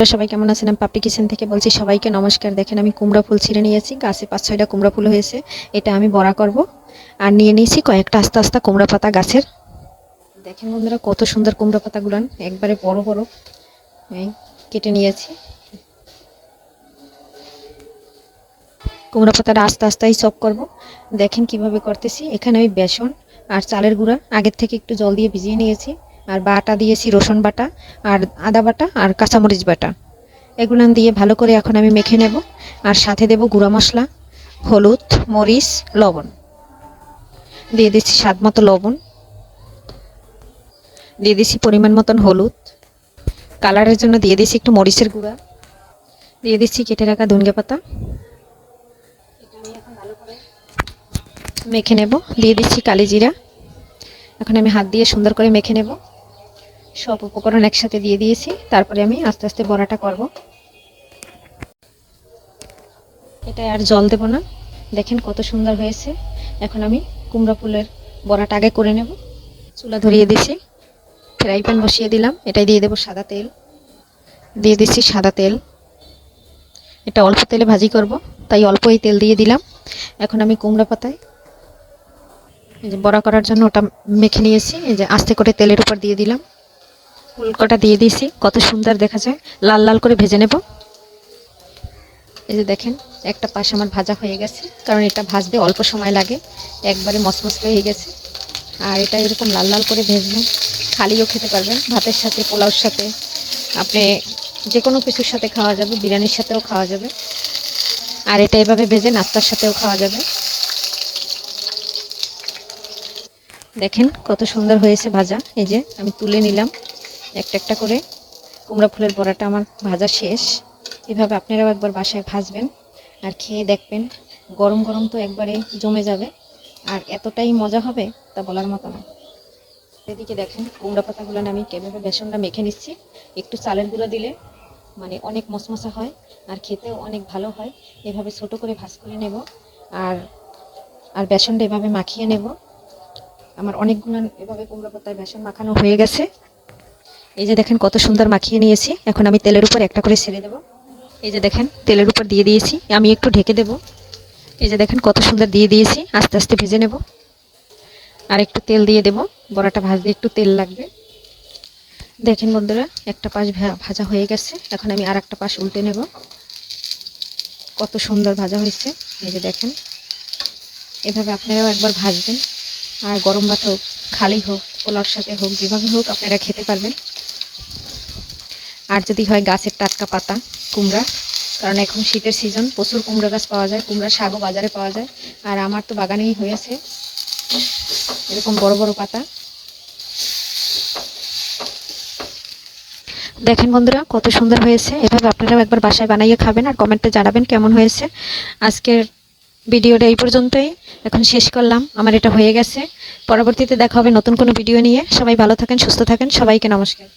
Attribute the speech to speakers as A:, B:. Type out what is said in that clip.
A: সবাই কেমন আছেন? আমি পাপড়ি কিচেন থেকে বলছি, সবাইকে নমস্কার। দেখেন, আমি কুমড়া ফুল ছিঁড়ে নিয়েছি। গাছে পাঁচ ছয়টা কুমড়া ফুল হয়েছে। এটা আমি বড়া করব। আর নিয়ে নিয়েছি কয়েকটা আস্তে আস্তে কুমড়া পাতা গাছের। দেখেন বন্ধুরা, কত সুন্দর কুমড়া পাতাগুলান একবারে বড় বড়। এই কেটে নিয়েছি। কুমড়া পাতাটা আস্তে আস্তেই চপ করব। দেখেন কীভাবে করতেছি। এখানে আমি বেসন আর চালের গুঁড়া আগের থেকে একটু জল দিয়ে ভিজিয়ে নিয়েছি। আর বাটা দিয়েছি রসুন বাটা, আর আদা বাটা, আর কাঁচামরিচ বাটা। এগুলো দিয়ে ভালো করে এখন আমি মেখে নেব, আর সাথে দেব গুঁড়া মশলা, হলুদ, মরিচ, লবণ। দিয়ে দিচ্ছি স্বাদ মতো লবণ। দিয়ে দিচ্ছি পরিমাণ মতন হলুদ। কালারের জন্য দিয়ে দিচ্ছি একটু মরিচের গুঁড়া। দিয়ে দিচ্ছি কেটে রাখা ধনিয়া পাতা। মেখে নেব। দিয়ে দিচ্ছি কালি জিরা। এখন আমি হাত দিয়ে সুন্দর করে মেখে নেব। সব উপকরণ একসাথে দিয়ে দিয়েছি। তারপরে আমি আস্তে আস্তে বড়াটা করব। এটা আর জল দেব না। দেখেন কত সুন্দর হয়েছে। এখন আমি কুমড়া ফুলের বড়াটা আগে করে নেব। চুলা ধরিয়ে দিছি ফ্রাই প্যান বসিয়ে দিলাম। এটাই দিয়ে দেবো সাদা তেল। দিয়ে দিচ্ছি সাদা তেল। এটা অল্প তেলে ভাজি করব। তাই অল্পই তেল দিয়ে দিলাম। এখন আমি কুমড়া পাতায় এই যে বড়া করার জন্য ওটা মেখে নিয়েছি। এই যে আস্তে করে তেলের উপর দিয়ে দিলাম। ফুলকটা দিয়ে দিয়েছি। কত সুন্দর দেখা যায়। লাল লাল করে ভেজে নেব। এই যে দেখেন, একটা পাশ আমার ভাজা হয়ে গেছে, কারণ এটা ভাজতে অল্প সময় লাগে। একবারে মসমস হয়ে গেছে। আর এটা এরকম লাল লাল করে ভেজলে খালিও খেতে পারবেন। ভাতের সাথে, পোলাওর সাথে, আপনি যে কোনো কিছুর সাথে খাওয়া যাবে, বিরিয়ানির সাথেও খাওয়া যাবে। আর এটা এভাবে ভেজে নাস্তার সাথেও খাওয়া যাবে। দেখেন কত সুন্দর হয়েছে ভাজা। এই যে আমি তুলে নিলাম। একটা একটা করে। কুমড়া ফুলের বড়াটা আমার ভাজা শেষ। এভাবে আপনারাও একবার বাসায় ভাজবেন আর খেয়ে দেখবেন। গরম গরম তো একবারে জমে যাবে। আর এতটাই মজা হবে তা বলার মতো না। এদিকে দেখেন, কুমড়া পাতাগুলো আমি কেভাবে বেসনটা মেখে নিচ্ছি। একটু চালের গুঁড়ো দিলে মানে অনেক মশমশা হয় আর খেতেও অনেক ভালো হয়। এভাবে ছোট করে ভাজ করে নেব। আর আর বেসনটা এভাবে মাখিয়ে নেব। আমার অনেকগুলো এভাবে কুমড়ো পাতায় বেসন মাখানো হয়ে গেছে। এই যে দেখেন কত সুন্দর মাখিয়ে নিয়েছি। এখন আমি তেলের উপর একটা করে ছেড়ে দেব। এই যে দেখেন, তেলের উপর দিয়ে দিয়েছি। আমি একটু ঢেকে দেব। এই যে দেখেন কত সুন্দর দিয়ে দিয়েছি। আস্তে আস্তে ভেজে নেব। আর একটু তেল দিয়ে দেব। বড়াটা ভাজতে একটু তেল লাগবে। দেখেন বন্ধুরা, একটা পাশ ভাজা হয়ে গেছে। এখন আমি আর একটা পাশ উল্টে নেব। কত সুন্দর ভাজা হয়েছে। এই যে দেখেন, এভাবে আপনারাও একবার ভাজবেন। আর গরম ভাত হোক খালি হোক পোলার সাথে হোক, যেভাবে হোক আপনারা খেতে পারবেন। আর যদি হয় গাছের টাটকা পাতা, কুমড়া, কারণ এখন শীতের সিজন প্রচুর কুমড়া গাছ পাওয়া যায় কুমড়া শাকও বাজারে পাওয়া যায়। আর আমার তো বাগানেই হয়েছে এরকম বড় বড় পাতা। দেখেন বন্ধুরা, কত সুন্দর হয়েছে। এভাবে আপনারাও একবার বাসায় বানাইয়ে খাবেন আর কমেন্টে জানাবেন কেমন হয়েছে। আজকের ভিডিওটা এই পর্যন্তই। এখন শেষ করলাম। আমার এটা হয়ে গেছে। পরবর্তীতে দেখা হবে নতুন কোনো ভিডিও নিয়ে। সবাই ভালো থাকেন, সুস্থ থাকেন। সবাইকে নমস্কার।